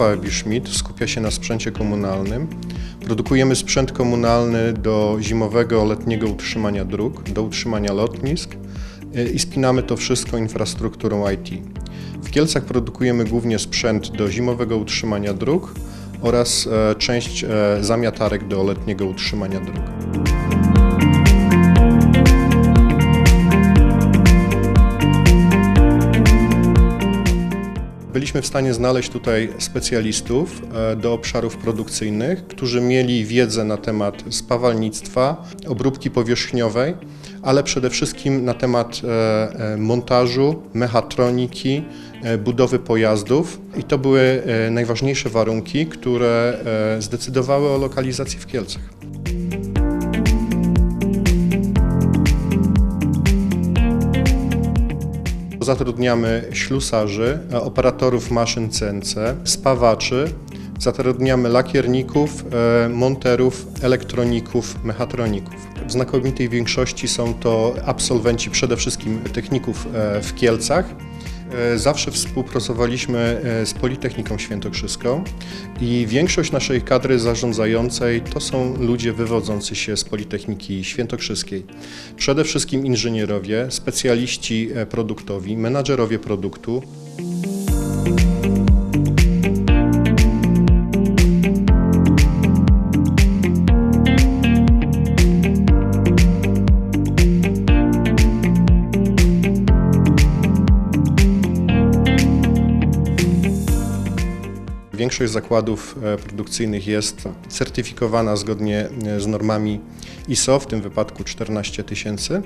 grupa Ebi Schmidt skupia się na sprzęcie komunalnym. Produkujemy sprzęt komunalny do zimowego, letniego utrzymania dróg, do utrzymania lotnisk y, i spinamy to wszystko infrastrukturą IT. W Kielcach produkujemy głównie sprzęt do zimowego utrzymania dróg oraz e, część e, zamiatarek do letniego utrzymania dróg. Byliśmy w stanie znaleźć tutaj specjalistów e, do obszarów produkcyjnych, którzy mieli wiedzę na temat spawalnictwa, obróbki powierzchniowej, ale przede wszystkim na temat e, e, montażu, mechatroniki, budowy pojazdów i to były najważniejsze warunki, które zdecydowały o lokalizacji w Kielcach. Zatrudniamy ślusarzy, e, operatorów maszyn CNC, spawaczy, zatrudniamy lakierników, e, monterów, elektroników, mechatroników. W znakomitej większości są to absolwenci przede wszystkim techników e, w Kielcach. E, Zawsze współpracowaliśmy e, z Politechniką Świętokrzyską i większość naszej kadry zarządzającej to są ludzie wywodzący się z Politechniki Świętokrzyskiej. Przede wszystkim inżynierowie, specjaliści e, produktowi, menadżerowie produktu, Większość zakładów e, produkcyjnych jest certyfikowana zgodnie e, z normami ISO, w tym wypadku 14 tysięcy. E,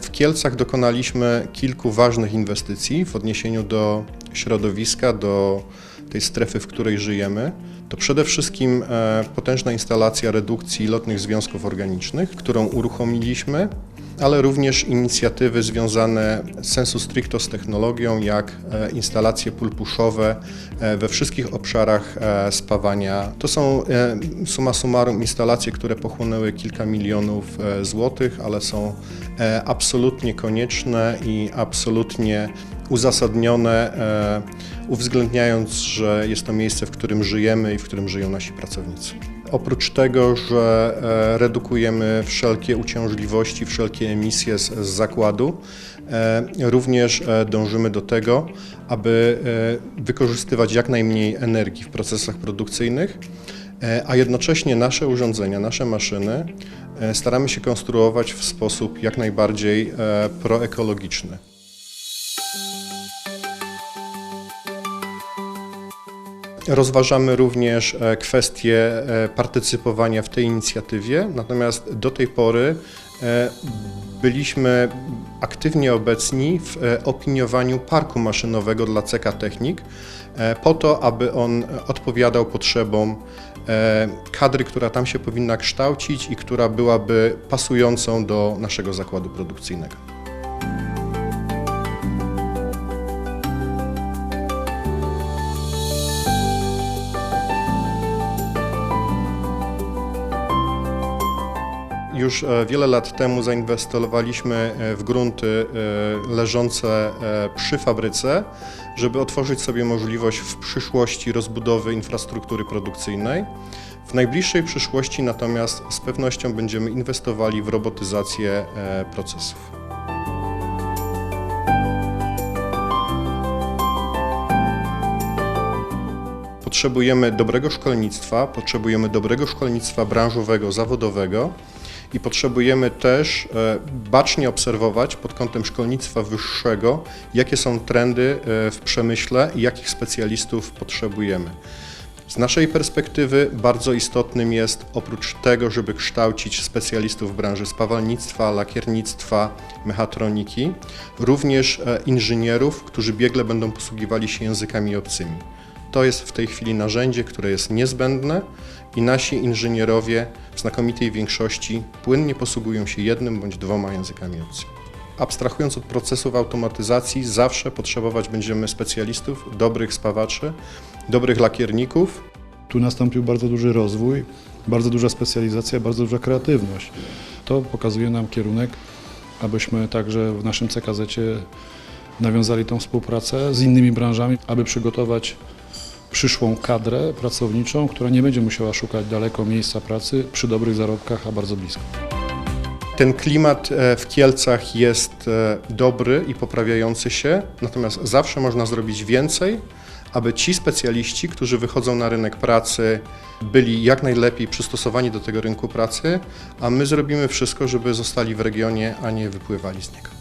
W Kielcach dokonaliśmy kilku ważnych inwestycji w odniesieniu do środowiska, do tej strefy, w której żyjemy. To przede wszystkim potężna instalacja redukcji lotnych związków organicznych, którą uruchomiliśmy, ale również inicjatywy związane sensu stricto z technologią, jak e, instalacje pulpuszowe e, we wszystkich obszarach e, spawania. To są summa summarum instalacje, które pochłonęły kilka milionów złotych, ale są absolutnie konieczne i absolutnie uzasadnione, uwzględniając, że jest to miejsce, w którym żyjemy i w którym żyją nasi pracownicy. Oprócz tego, że e, redukujemy wszelkie uciążliwości, wszelkie emisje z, z zakładu, e, również e, dążymy do tego, aby wykorzystywać jak najmniej energii w procesach produkcyjnych, a jednocześnie nasze urządzenia, nasze maszyny staramy się konstruować w sposób jak najbardziej proekologiczny. Rozważamy również e, kwestię e, partycypowania w tej inicjatywie, natomiast do tej pory e, byliśmy aktywnie obecni w opiniowaniu parku maszynowego dla CK Technik, po to, aby on odpowiadał potrzebom kadry, która tam się powinna kształcić i która byłaby pasującą do naszego zakładu produkcyjnego. Już e, wiele lat temu zainwestowaliśmy e, w grunty e, leżące przy fabryce, żeby otworzyć sobie możliwość w przyszłości rozbudowy infrastruktury produkcyjnej. W najbliższej przyszłości natomiast z pewnością będziemy inwestowali w robotyzację procesów. Potrzebujemy dobrego szkolnictwa, potrzebujemy dobrego szkolnictwa branżowego, zawodowego i potrzebujemy też e, bacznie obserwować pod kątem szkolnictwa wyższego, jakie są trendy e, w przemyśle i jakich specjalistów potrzebujemy. Z naszej perspektywy bardzo istotnym jest oprócz tego, żeby kształcić specjalistów w branży spawalnictwa, lakiernictwa, mechatroniki, również e, inżynierów, którzy biegle będą posługiwali się językami obcymi. To jest w tej chwili narzędzie, które jest niezbędne i nasi inżynierowie w znakomitej większości płynnie posługują się jednym bądź dwoma językami obcymi. Abstrahując od procesów automatyzacji, zawsze potrzebować będziemy specjalistów, dobrych spawaczy, dobrych lakierników, Tu nastąpił bardzo duży rozwój, bardzo duża specjalizacja, bardzo duża kreatywność. To pokazuje nam kierunek, abyśmy także w naszym CKZ nawiązali tą współpracę z innymi branżami, aby przygotować przyszłą kadrę pracowniczą, która nie będzie musiała szukać daleko miejsca pracy przy dobrych zarobkach, a bardzo blisko. Ten klimat e, w Kielcach jest e, dobry i poprawiający się, natomiast zawsze można zrobić więcej, aby ci specjaliści, którzy wychodzą na rynek pracy, byli jak najlepiej przystosowani do tego rynku pracy, a my zrobimy wszystko, żeby zostali w regionie, a nie wypływali z niego.